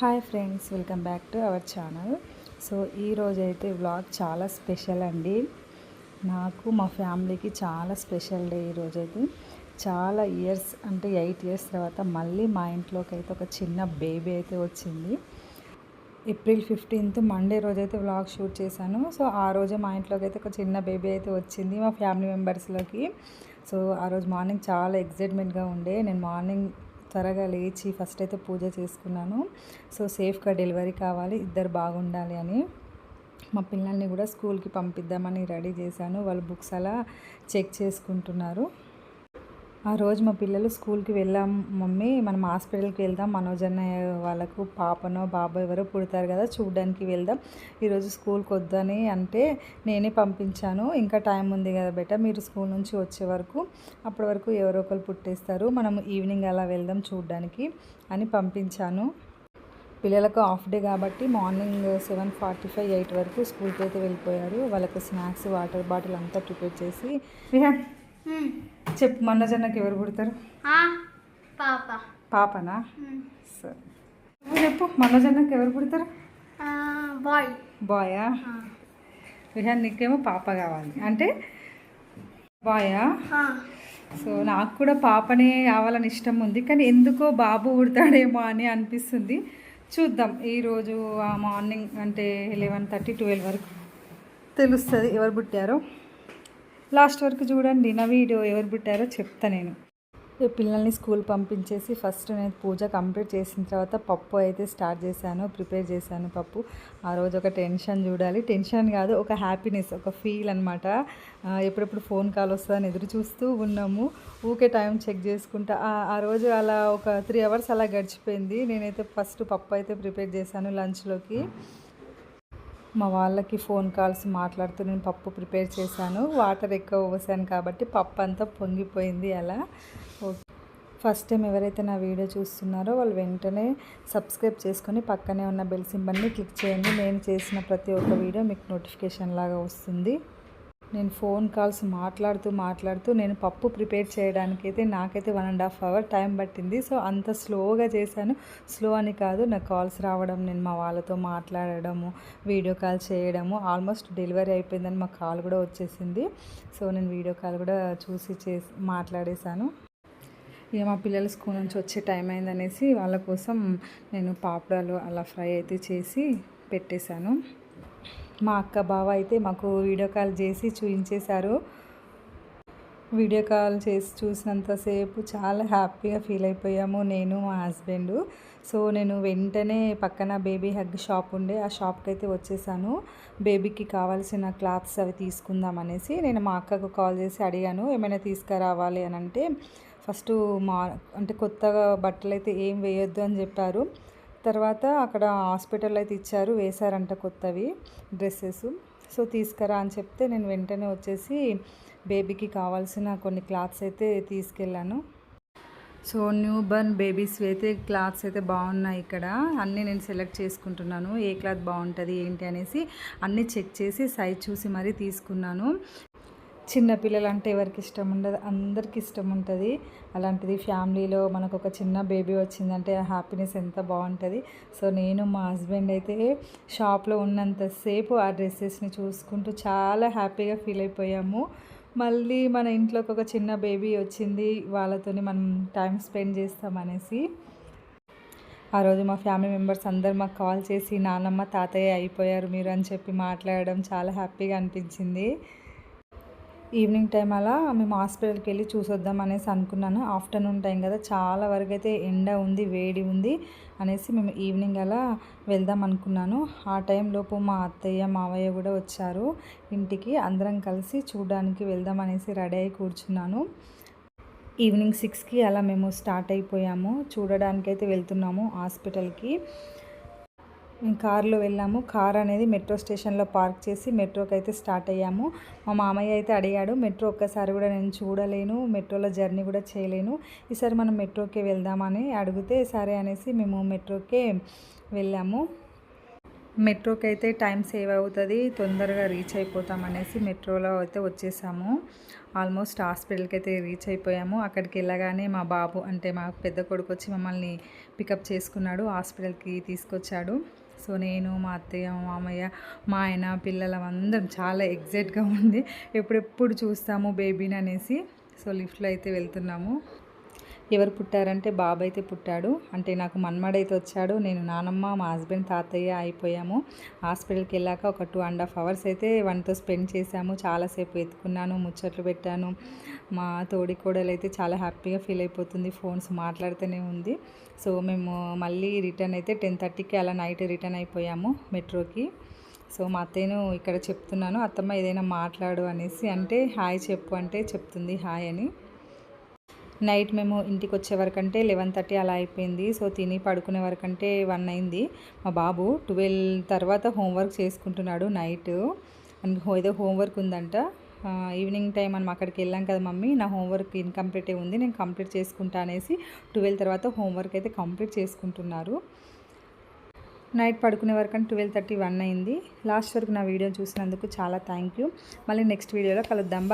Hi friends welcome back to our channel. So ఈరోజు అయితే vlog చాలా స్పెషల్ అండి. నాకు మా ఫ్యామిలీకి చాలా స్పెషల్ డే ఈరోజు అయితే చాలా ఇయర్స్ అంటే ఎయిట్ ఇయర్స్ తర్వాత మళ్ళీ మా ఇంట్లోకి అయితే ఒక చిన్న బేబీ అయితే వచ్చింది. ఏప్రిల్ ఫిఫ్టీన్త్ మండే రోజు అయితే వ్లాగ్ షూట్ చేశాను. సో ఆ రోజే మా ఇంట్లోకి అయితే ఒక చిన్న బేబీ అయితే వచ్చింది మా ఫ్యామిలీ మెంబర్స్లోకి. సో ఆ రోజు మార్నింగ్ చాలా ఎగ్జైట్మెంట్గా ఉండే. నేను మార్నింగ్ త్వరగా లేచి ఫస్ట్ అయితే పూజ చేసుకున్నాను. సో సేఫ్గా డెలివరీ కావాలి ఇద్దరు బాగుండాలి అని. మా పిల్లల్ని కూడా స్కూల్కి పంపిద్దామని రెడీ చేశాను. వాళ్ళు బుక్స్ అలా చెక్ చేసుకుంటున్నారు. ఆ రోజు మా పిల్లలు స్కూల్కి వెళ్ళాం మమ్మీ. మనం హాస్పిటల్కి వెళ్దాం. మనోజ్ అన్నయ్య వాళ్ళకు పాపనో బాబో ఎవరో పుడతారు కదా చూడడానికి వెళ్దాం. ఈరోజు స్కూల్కి వద్దని అంటే నేనే పంపించాను. ఇంకా టైం ఉంది కదా బెట మీరు స్కూల్ నుంచి వచ్చే వరకు. అప్పటి వరకు ఎవరో ఒకరు పుట్టేస్తారు. మనం ఈవినింగ్ అలా వెళ్దాం చూడడానికి అని పంపించాను. పిల్లలకు హాఫ్ డే కాబట్టి morning seven forty five eight వరకు స్కూల్కి అయితే వెళ్ళిపోయారు. వాళ్ళకి స్నాక్స్ వాటర్ బాటిల్ అంతా ప్రిపేర్ చేసి. చెప్పు మనోజన్నకి ఎవరు పుడతారు? పాప. పాపనా. సరే. చెప్పు మనోజన్నకి ఎవరు పుడతారు? బాయ్. బాయా. విహాన్ నీకేమో పాప కావాలి. అంటే బాయా? సో నాకు కూడా పాపనే కావాలని ఇష్టం ఉంది కానీ ఎందుకో బాబు పుడతాడేమో అని అనిపిస్తుంది. చూద్దాం ఈరోజు ఆ మార్నింగ్ అంటే లెవెన్ థర్టీ ట్వెల్వ్ వరకు తెలుస్తుంది ఎవరు పుట్టారో. లాస్ట్ వరకు చూడండి నా వీడియో ఎవరు పుట్టారో చెప్తా నేను. పిల్లల్ని స్కూల్ పంపించేసి ఫస్ట్ నేను పూజ కంప్లీట్ చేసిన తర్వాత పప్పు అయితే స్టార్ట్ చేశాను ప్రిపేర్ చేశాను పప్పు. ఆ రోజు ఒక టెన్షన్ చూడాలి. టెన్షన్ కాదు ఒక హ్యాపీనెస్ ఒక ఫీల్ అనమాట ఎప్పుడెప్పుడు ఫోన్ కాల్ వస్తుందని ఎదురు చూస్తూ ఉన్నాము. ఊకే టైం చెక్ చేసుకుంటా. ఆ రోజు అలా ఒక త్రీ అవర్స్ అలా గడిచిపోయింది. నేనైతే ఫస్ట్ పప్పు అయితే ప్రిపేర్ చేశాను లంచ్లోకి. మా వాళ్ళకి ఫోన్ కాల్స్ మాట్లాడుతూ నేను పప్పు ప్రిపేర్ చేశాను. వాటర్ ఎక్కువ పోసాను కాబట్టి పప్పు అంతా పొంగిపోయింది అలా. ఫస్ట్ టైం ఎవరైతే నా వీడియో చూస్తున్నారో వాళ్ళు వెంటనే సబ్స్క్రైబ్ చేసుకొని పక్కనే ఉన్న బెల్ సింబల్ని క్లిక్ చేయండి. నేను చేసిన ప్రతి ఒక్క వీడియో మీకు నోటిఫికేషన్ లాగా వస్తుంది. నేను ఫోన్ కాల్స్ మాట్లాడుతూ మాట్లాడుతూ నేను పప్పు ప్రిపేర్ చేయడానికి అయితే నాకైతే one and half hour time పట్టింది. సో అంత స్లోగా చేశాను. స్లో అని కాదు నా కాల్స్ రావడం నేను మా వాళ్ళతో మాట్లాడడము వీడియో కాల్ చేయడము ఆల్మోస్ట్ డెలివరీ అయిపోయిందని మా కాల్ కూడా వచ్చేసింది. సో నేను వీడియో కాల్ కూడా చూసి చేసి మాట్లాడేశాను. ఇక మా పిల్లలు స్కూల్ నుంచి వచ్చే టైం అయిందనేసి వాళ్ళ కోసం నేను పాపడాలు అలా ఫ్రై అయితే చేసి పెట్టేశాను. మా అక్క బావ అయితే మాకు వీడియో కాల్ చేసి చూపించేశారు వీడియో కాల్ చేసి చూసినంతసేపు చాలా హ్యాపీగా ఫీల్ అయిపోయాము నేను మా హస్బెండ్. సో నేను వెంటనే పక్కన బేబీ హగ్ షాప్ ఉండే ఆ షాప్కి అయితే వచ్చేసాను. బేబీకి కావాల్సిన క్లాత్స్ అవి తీసుకుందాం అనేసి నేను మా అక్కకు కాల్ చేసి అడిగాను ఏమైనా తీసుకురావాలి? అని అంటే ఫస్ట్ మా అంటే కొత్తగా బట్టలు అయితే ఏం వేయొద్దు అని చెప్పారు. తర్వాత అక్కడ హాస్పిటల్ అయితే ఇచ్చారు వేశారంట కొత్తవి డ్రెస్సెస్. సో తీసుకురా అని చెప్తే నేను వెంటనే వచ్చేసి బేబీకి కావాల్సిన కొన్ని క్లాత్స్ అయితే తీసుకెళ్ళాను. సో న్యూ బర్న్ బేబీస్ అయితే క్లాత్స్ అయితే బాగున్నాయి ఇక్కడ. అన్నీ నేను సెలెక్ట్ చేసుకుంటున్నాను. ఏ క్లాత్ బాగుంటుంది ఏంటి అనేసి అన్నీ చెక్ చేసి సైజ్ చూసి మరీ తీసుకున్నాను. చిన్న పిల్లలు అంటే ఎవరికి ఇష్టం ఉండదు అందరికి ఇష్టం ఉంటుంది. అలాంటిది ఫ్యామిలీలో మనకు ఒక చిన్న బేబీ వచ్చిందంటే ఆ హ్యాపీనెస్ ఎంత బాగుంటుంది. సో నేను మా హస్బెండ్ అయితే షాప్లో ఉన్నంతసేపు ఆ డ్రెస్సెస్ని చూసుకుంటూ చాలా హ్యాపీగా ఫీల్ అయిపోయాము. మళ్ళీ మన ఇంట్లోకి ఒక చిన్న బేబీ వచ్చింది వాళ్ళతోని మనం టైం స్పెండ్ చేస్తామనేసి. ఆ రోజు మా ఫ్యామిలీ మెంబర్స్ అందరు మాకు కాల్ చేసి నాన్నమ్మ తాతయ్య అయిపోయారు మీరు అని చెప్పి మాట్లాడడం చాలా హ్యాపీగా అనిపించింది. ఈవినింగ్ టైం అలా మేము హాస్పిటల్కి వెళ్ళి చూసొద్దాం అనేసి అనుకున్నాను. ఆఫ్టర్నూన్ టైం కదా చాలా వరకు అయితే ఎండ ఉంది వేడి ఉంది అనేసి మేము ఈవినింగ్ అలా వెళ్దాం అనుకున్నాను. ఆ టైంలోపు మా అత్తయ్య మావయ్య కూడా వచ్చారు ఇంటికి. అందరం కలిసి చూడడానికి వెళ్దాం అనేసి రెడీ అయి కూర్చున్నాను. ఈవినింగ్ సిక్స్కి అలా మేము స్టార్ట్ అయిపోయాము. చూడడానికైతే వెళ్తున్నాము హాస్పిటల్కి. మేము కారులో వెళ్ళాము. కార్ అనేది మెట్రో స్టేషన్లో పార్క్ చేసి మెట్రోకి అయితే స్టార్ట్ అయ్యాము. మా మామయ్య అయితే అడిగాడు మెట్రో ఒక్కసారి కూడా నేను చూడలేను మెట్రోలో జర్నీ కూడా చేయలేను. ఈసారి మనం మెట్రోకే వెళ్దామని అడిగితే సరే అనేసి మేము మెట్రోకే వెళ్ళాము. మెట్రోకి అయితే టైం సేవ్ అవుతుంది తొందరగా రీచ్ అయిపోతాం అనేసి మెట్రోలో అయితే వచ్చేసాము. ఆల్మోస్ట్ హాస్పిటల్కి అయితే రీచ్ అయిపోయాము. అక్కడికి వెళ్ళగానే మా బాబు అంటే మా పెద్ద కొడుకు వచ్చి మమ్మల్ని పికప్ చేసుకున్నాడు హాస్పిటల్కి తీసుకొచ్చాడు. సో నేను మా అత్తయ్య మామయ్య మా ఆయన పిల్లలు అందరం చాలా ఎగ్జైట్గా ఉంది ఎప్పుడెప్పుడు చూస్తాము బేబీని అనేసి సో లిఫ్ట్లో అయితే వెళ్తున్నాము. ఎవరు పుట్టారంటే బాబు అయితే పుట్టాడు. అంటే నాకు మన్మడైతే వచ్చాడు. నేను నానమ్మ మా హస్బెండ్ తాతయ్య అయిపోయాము. హాస్పిటల్కి వెళ్ళాక ఒక టూ అండ్ హాఫ్ అవర్స్ అయితే వన్తో స్పెండ్ చేశాము. చాలాసేపు ఎత్తుకున్నాను ముచ్చట్లు పెట్టాను. మా తోడి కోడలు అయితే చాలా హ్యాపీగా ఫీల్ అయిపోతుంది. ఫోన్స్ మాట్లాడుతూనే ఉంది. సో మేము మళ్ళీ రిటర్న్ అయితే టెన్ థర్టీకి అలా నైట్ రిటర్న్ అయిపోయాము మెట్రోకి. సో మా అత్తయ్యను ఇక్కడ చెప్తున్నాను. అత్తమ్మ ఏదైనా మాట్లాడు అనేసి అంటే హాయ్ చెప్పు అంటే చెప్తుంది. హాయ్ అని. నైట్ మేము ఇంటికి వచ్చే వరకంటే లెవెన్ థర్టీ అలా అయిపోయింది. సో తిని పడుకునే వరకంటే వన్ అయింది. మా బాబు ట్వెల్వ్ తర్వాత హోంవర్క్ చేసుకుంటున్నాడు నైట్. ఏదో హోంవర్క్ ఉందంట. ఈవినింగ్ టైం మనం అక్కడికి వెళ్ళాం కదా మమ్మీ. నా హోంవర్క్ ఇన్కంప్లీటే ఉంది. నేను కంప్లీట్ చేసుకుంటా అనేసి ట్వెల్వ్ తర్వాత హోంవర్క్ అయితే కంప్లీట్ చేసుకుంటున్నారు. నైట్ పడుకునే వరకు ట్వెల్వ్ థర్టీ వన్ అయింది. లాస్ట్ వరకు నా వీడియో చూసినందుకు చాలా థ్యాంక్ యూ. మళ్ళీ నెక్స్ట్ వీడియోలో కలుద్దాం.